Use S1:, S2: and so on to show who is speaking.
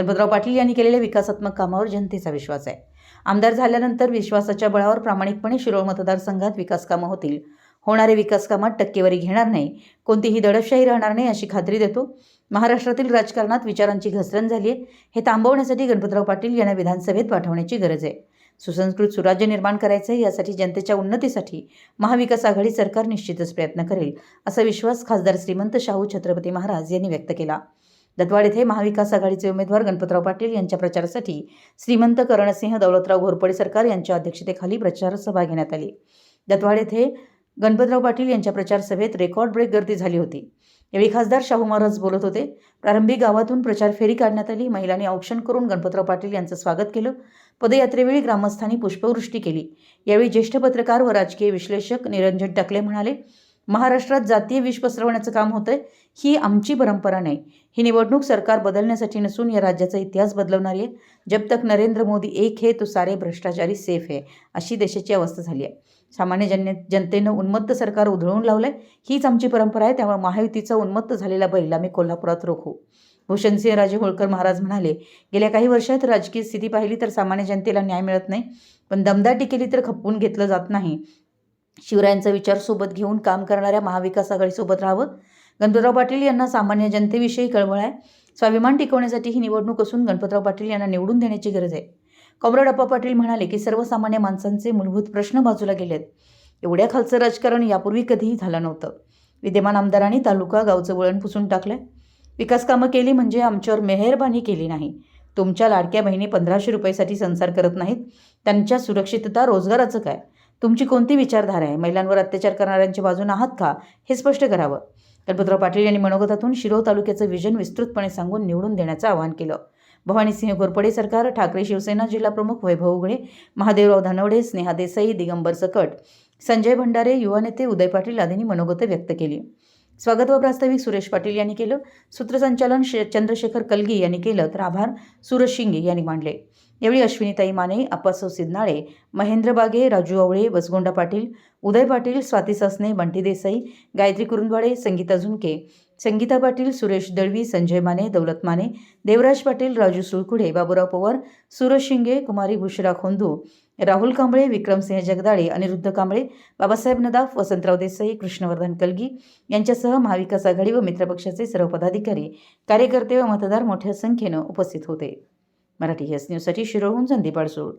S1: गणपतराव पाटील यांनी केलेल्या विकासात्मक कामावर जनतेचा विश्वास आहे. आमदार झाल्यानंतर विश्वासाच्या बळावर प्रामाणिकपणे शिरोळ मतदारसंघात विकासकामं होतील. होणारे विकासकामात टक्केवारी घेणार नाही. कोणतीही दडपशाही राहणार नाही अशी खात्री देतो. महाराष्ट्रातील राजकारणात विचारांची घसरण झाली आहे हे थांबवण्यासाठी गणपतराव पाटील यांना विधानसभेत पाठवण्याची गरज आहे. सुसंस्कृत सुराज्य निर्माण करायचं आहे यासाठी जनतेच्या उन्नतीसाठी महाविकास आघाडी सरकार निश्चितच प्रयत्न करेल असा विश्वास खासदार श्रीमंत शाहू छत्रपती महाराज यांनी व्यक्त केला. दत्वाड येथे महाविकास आघाडीचे उमेदवार गणपतराव पाटील यांच्या प्रचारासाठी श्रीमंत करणसिंह दौलतराव घोरपडे सरकार यांच्या अध्यक्षतेखाली प्रचार सभा घेण्यात आली. दत्वाड येथे गणपतराव पाटील यांच्या प्रचार सभेत रेकॉर्ड ब्रेक गर्दी झाली होती. यावेळी खासदार शाहू महाराज बोलत होते. प्रारंभी गावातून प्रचार फेरी काढण्यात आली. महिलांनी औक्षण करून गणपतराव पाटील यांचं स्वागत केलं. पदयात्रेवेळी ग्रामस्थांनी पुष्पवृष्टी केली. यावेळी ज्येष्ठ पत्रकार व राजकीय विश्लेषक निरंजन टकले म्हणाले महाराष्ट्रात जातीय विष पसरवण्याचं काम होतंय ही आमची परंपरा नाही. ही निवडणूक सरकार बदलण्यासाठी नसून या राज्याचा इतिहास बदलवणारी आहे. जब तक नरेंद्र मोदी एक है तो सारे भ्रष्टाचारी सेफ आहे अशी देशाची अवस्था झाली आहे. सामान्य जन जनतेनं उन्मत्त सरकार उधळून लावलंय हीच आमची परंपरा आहे. त्यामुळे महायुतीचा उन्मत्त झालेला बैल आम्ही कोल्हापुरात रोखू. भूषणसिंह राजे होळकर महाराज म्हणाले गेल्या काही वर्षात राजकीय स्थिती पाहिली तर सामान्य जनतेला न्याय मिळत नाही पण दमदाटी केली तर खपवून घेतलं जात नाही. शिवरायांचा विचार सोबत घेऊन काम करणाऱ्या महाविकास आघाडीसोबत राहावं. गणपतराव पाटील यांना सामान्य जनतेविषयी कळवळ आहे. स्वाभिमान टिकवण्यासाठी ही निवडणूक असून गणपतराव पाटील यांना निवडून देण्याची गरज आहे. कॉम्रेड अप्पा पाटील म्हणाले की सर्वसामान्य माणसांचे मूलभूत प्रश्न बाजूला गेलेत. एवढ्या खालचं राजकारण यापूर्वी कधीही झालं नव्हतं. विद्यमान आमदारांनी तालुका गावचं वळण पुसून टाकलंय. विकास कामं केली म्हणजे आमच्यावर मेहरबानी केली नाही. तुमच्या लाडक्या बहिणी पंधराशे रुपयासाठी संसार करत नाहीत. त्यांच्या सुरक्षितता रोजगाराचं काय? तुमची कोणती विचारधारा आहे? महिलांवर अत्याचार करणाऱ्यांच्या बाजून आहात का? हे स्पष्ट करावं. गणपतराव पाटील यांनी मनोगतातून शिरोळ तालुक्याचं विजन विस्तृतपणे सांगून निवडून देण्याचं आवाहन केलं. भवानीसिंह घोरपडे सरकार ठाकरे शिवसेना जिल्हाप्रमुख वैभव उघडे महादेवराव धनवडे स्नेहा देसाई दिगंबर सकट संजय भंडारे युवा नेते उदय पाटील आदींनी मनोगत व्यक्त केली. स्वागत व प्रास्ताविक सुरेश पाटील यांनी केलं. सूत्रसंचालन शे चंद्रशेखर कलगी यांनी केलं तर आभार. सूरज शिंगे यांनी मांडले. यावेळी अश्विनीताई माने अप्पासो सिद्नाळे महेंद्र बागे राजू आवळे वसगोंडा पाटील उदय पाटील स्वाती ससने बंटी देसाई गायत्री कुरुंदवाडे संगीता झुंके संगीता पाटील सुरेश दळवी संजय माने दौलत माने देवराज पाटील राजू सुळकुडे बाबुराव पवार सूरज शिंगे कुमारी बुशरा खोंदू राहुल कांबळे विक्रमसिंह जगदाळे अनिरुद्ध कांबळे बाबासाहेब नदाफ वसंतराव देसाई कृष्णवर्धन कलगी यांच्यासह महाविकास आघाडी व मित्रपक्षाचे सर्व पदाधिकारी कार्यकर्ते व मतदार मोठ्या संख्येनं उपस्थित होते. मराठी एस न्यूजसाठी शिरोहून संदीप अडसूळ